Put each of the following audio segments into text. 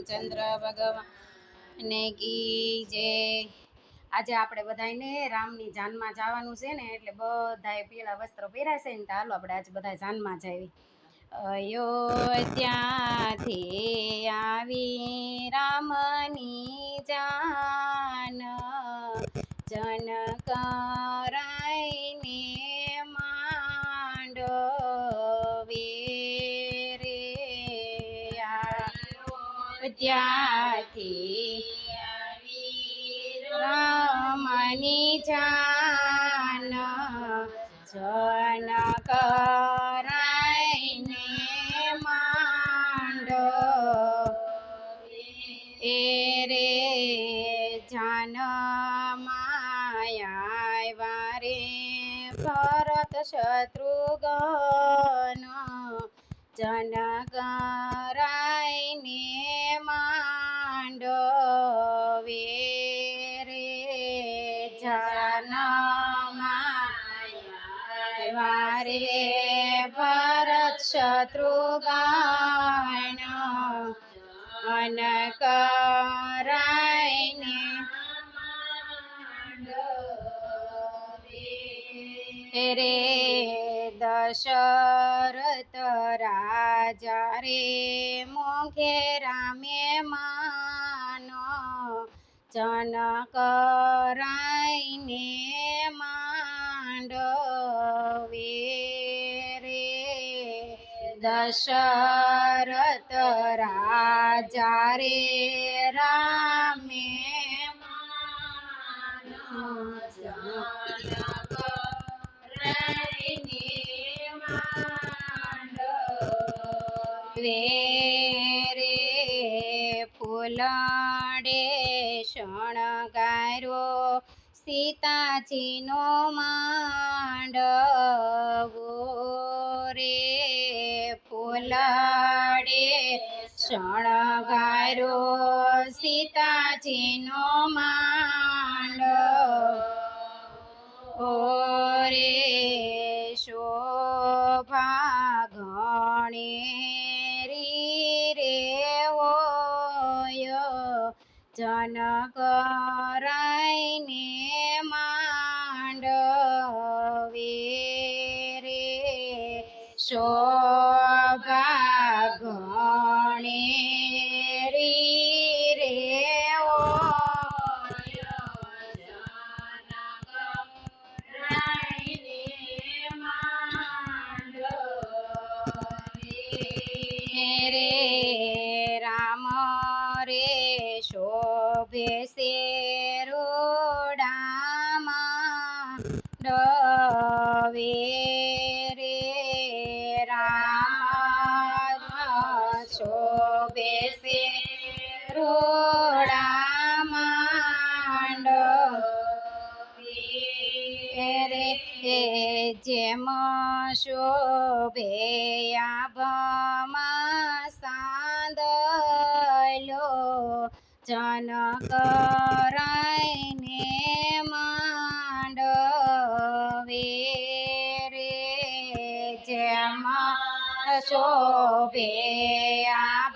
રામચંદ્ર ભગવાન. કી જે આજે આપણે બધાને રામની જાનમાં જવાનું છે ને, એટલે બધાએ પેલા વસ્ત્રો પહેર્યા છે ને, તો હાલો આપણે આજે બધા જાનમાં જાવી અયોધ્યાથી આવી રામની જાન જનકરાયને રામની જન કરાઈને માંડો. એ રે જાન માયા વારે ભરત શત્રુઘ્ન જનકરાયને ભરત શત્રુઘ્ન અનકરાયને રે દશરથ રાજા રે મોઘે રામે માનો જનકરાયને માંડવે દશરથ રાજા રે રામે વેરે ફૂલડે શણગારો સીતાજીનો માંડવો. રે ફૂલડે શણગારો સીતાજીનો માંડ. ઓરે શોભા ગણેરી રે હોય જનકરાયને શોભા જેમ શોભે આભમાં સાંદલો. જનકરાયને માંડવે રે જેમ શોભે આભમાં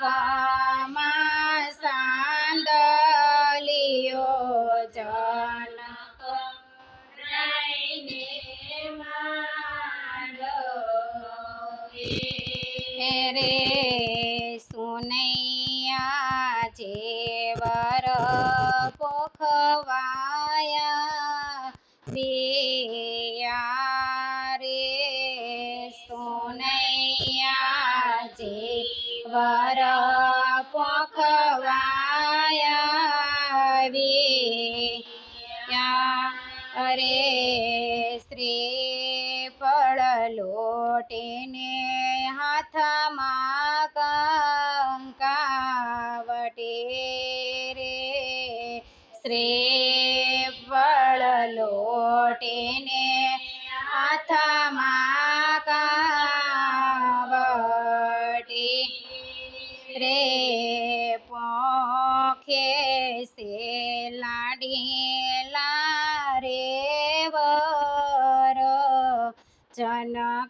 we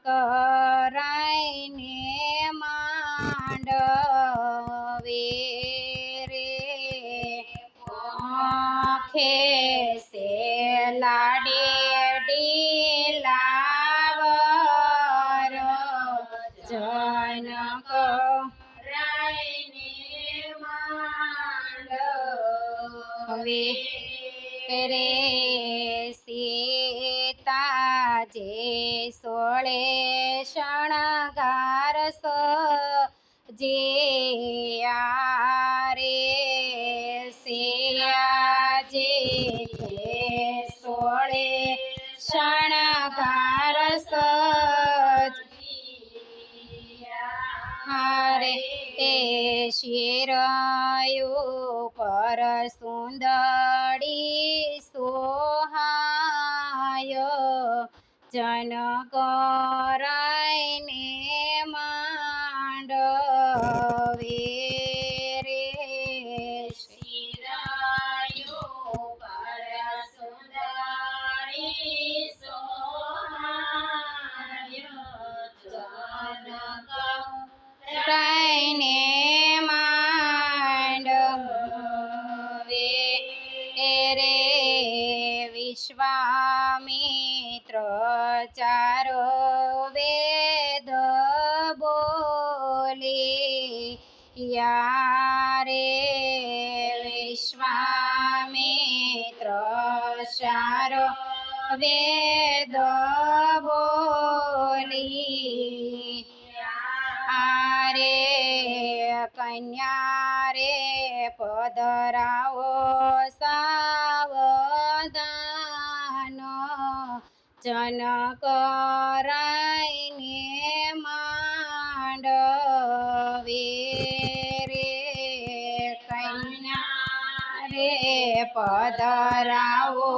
કરાઈને માંડવે રે. ખેસેલા શણગાર જે સિયા જે સોળે શણગાર હારે તે શિરાયો પર સુંદરી સોહાય જન વિશ્વામિત્ર ચારો વેદ બોલી યારે વેદ બોલી આરે કન્યા રે પદરાઓ સાવધાન. જન કરાઈને માંડવે રે કન્યા રે પદરાઓ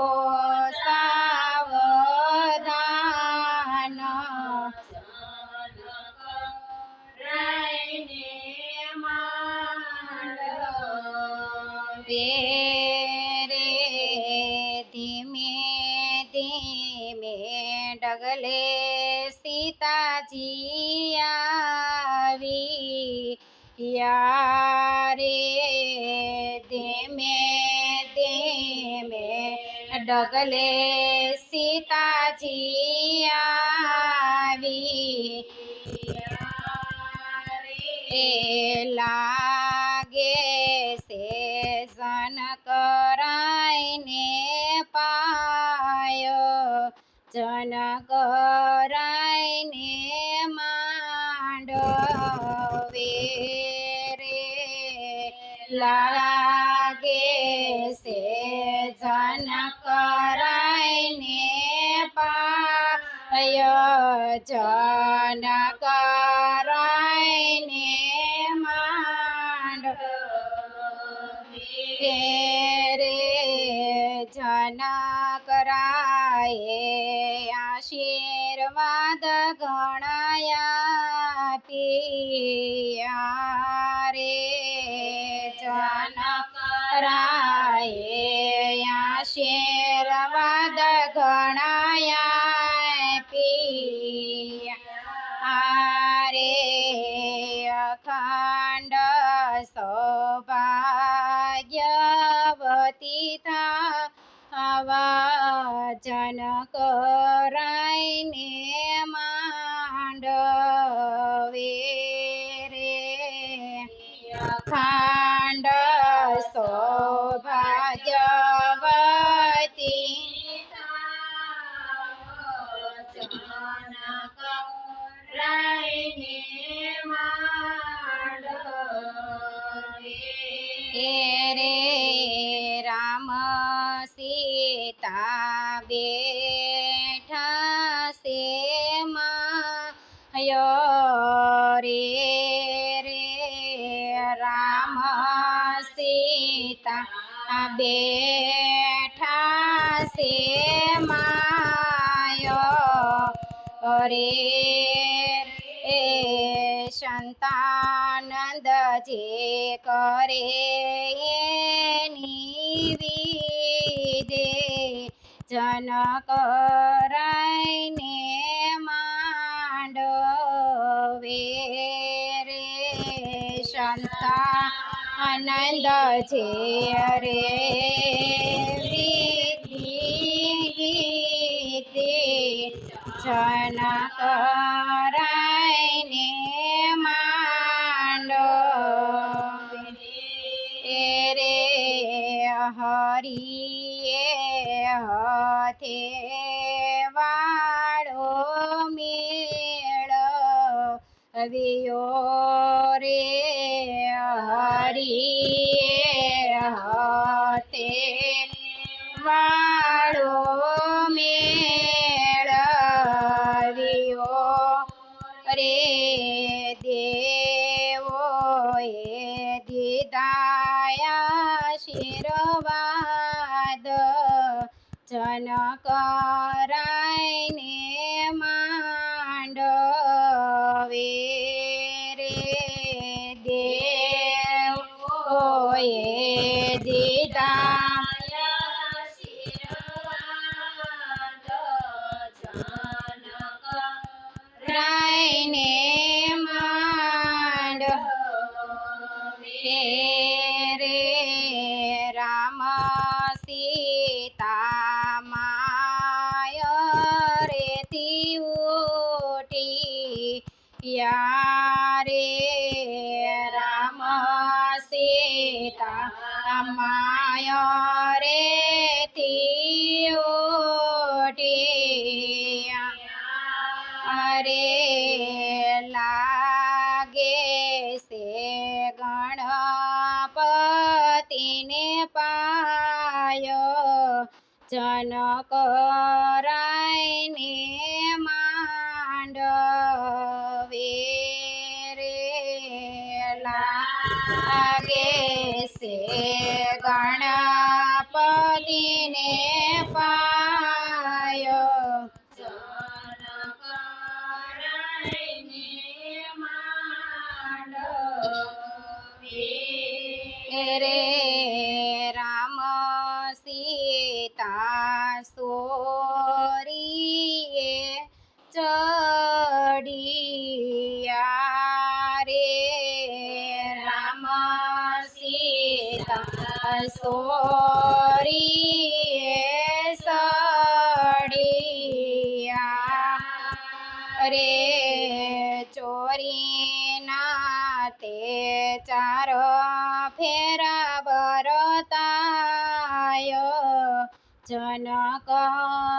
યારે ધીમે ધીમે ડગલે સીતાજી આવી એ લાગે છે સન કરાઈને પાયો જન કરાઈને પાયો જન કરાઈને માંડ રે જન કરાય આશીર્વાદ ગણાયા પિયા આવા જન કરાઈને માંડવે સીતા બેઠા સે માયો. રે એ સંતાનંદ જે કરે એની જનક જન આનંદ છે અરે વિધિ કરાયને માંડો. રે હરિએ હથે વાળો મેળ. વિયો રે હરિએ હથે વાળો મેળવ્યો રે દેવો એ દીદાયા શિરવાદ જન જન કરાઈને માંડવે રે લાગે છે ગણપતિને પાયો. રે Bye.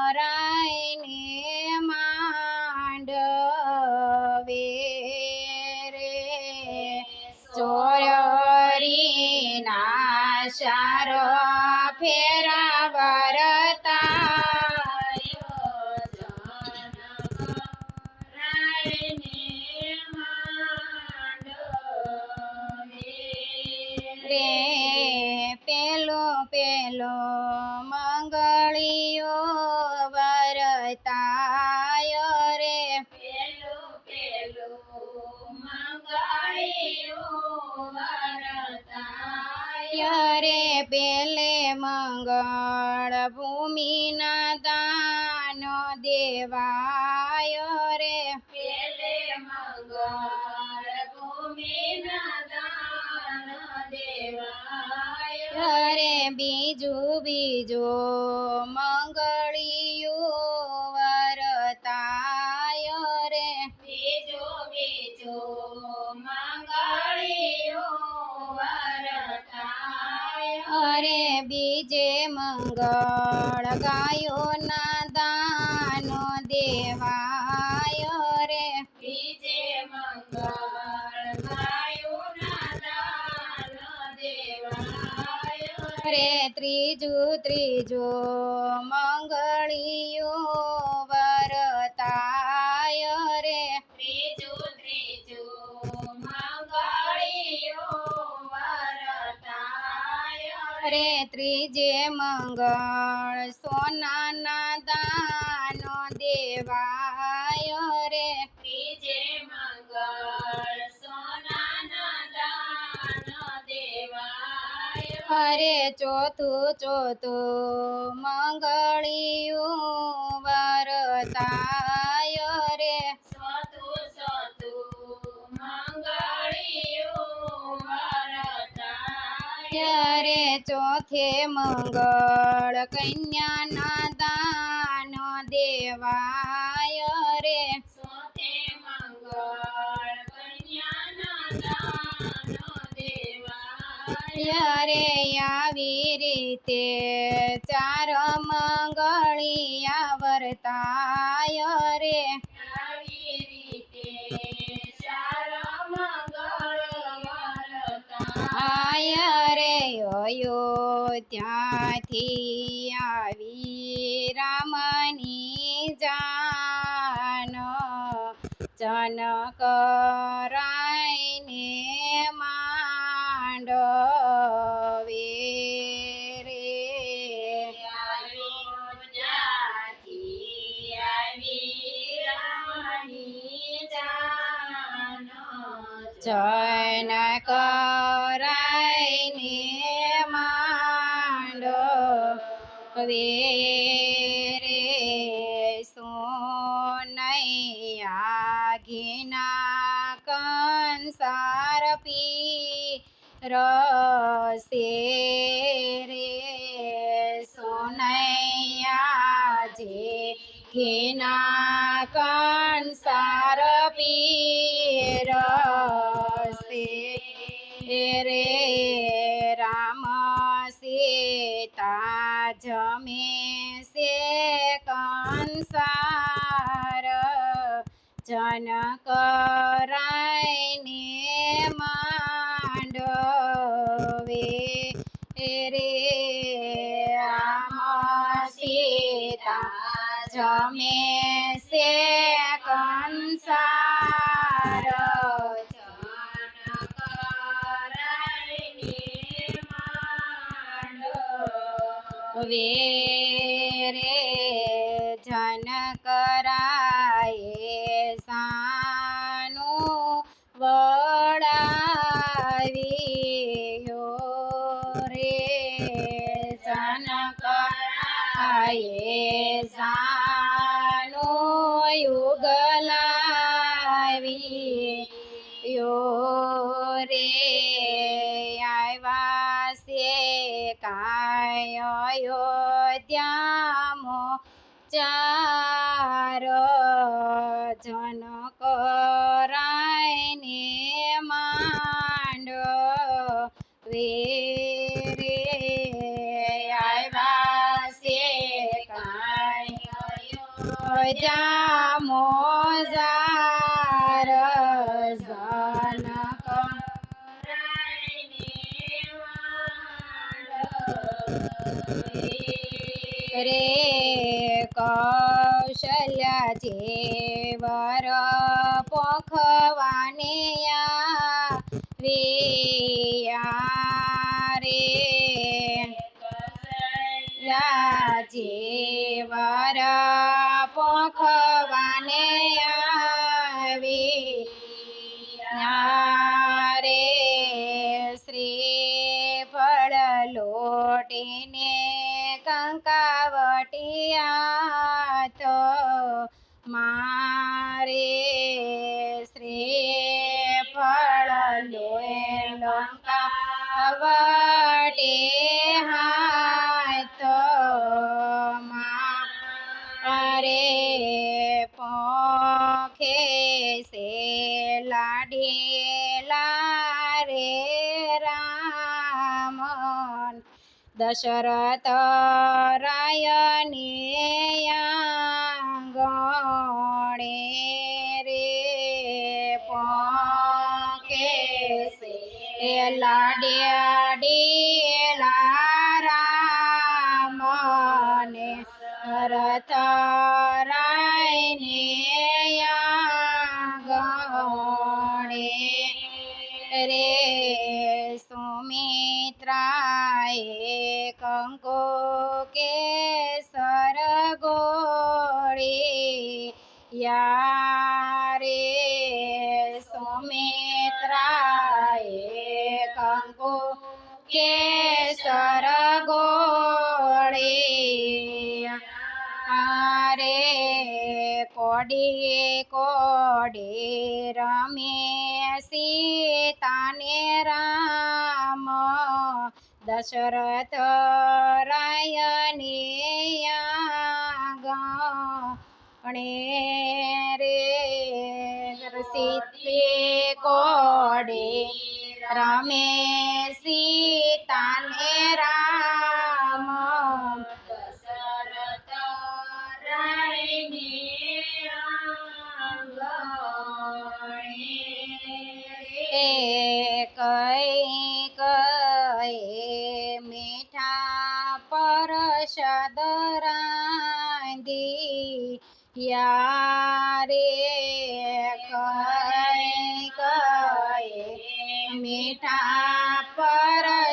મંગળ ભૂમિના દાન દેવાય રે બીજું બીજું મંગળિયું બીજે મંગળ ગાયો ના દાનો દેવાય રે. રે ત્રીજું ત્રીજું મંગળિયું ત્રીજે મંગળ સોનાના દાનો દેવાય રે. અરે ચોથું ચોથું મંગળિયું વરતાય જ્યારે ચોથે મંગળ કન્યાના દાન દેવાય રે. મંગળ કન્યાના રે. આવી રીતે ચાર મંગળિયા વર્તાય રે. અયોધ્યાથી આવી રામની જાન. જનક માંડવે રે સોનૈયા ઘીના કંસાર પી રસે રે સોનૈયા જે ઘીના જનક કરાયને માંડવે રે સીતા જમે સે કંસાર વેરે જનક રાયને માંડ. વે રે આવ્યા છે કાંઈ જામો જાર જનક રે કૌશલ્યા જેવર Yeah. દશરથ રાયને આંગણે રે પોકે લાડ્યા કેસર ગોળી આરે કોડી કોડી રમે સીતાને રામ. દશરથ રાયને ગણે રે સીતે કોડે રમે સીતાને રામ. દશરથ રાય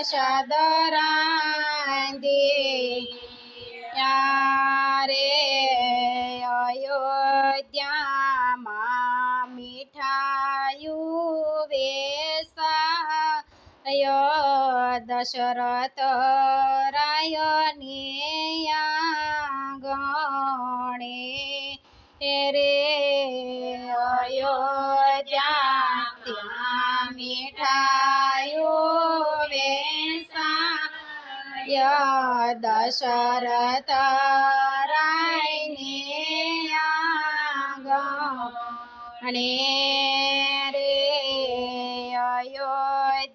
પ્રસાદ રાંધી યારે અયોધ્યામાં મીઠાયું વેસા દશરથ દશરથ રાયને આંગણે રે અયોધ્યાથી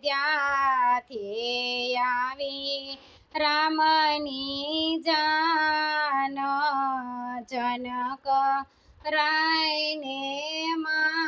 આવી રામની જાન જનક રાયને માંડ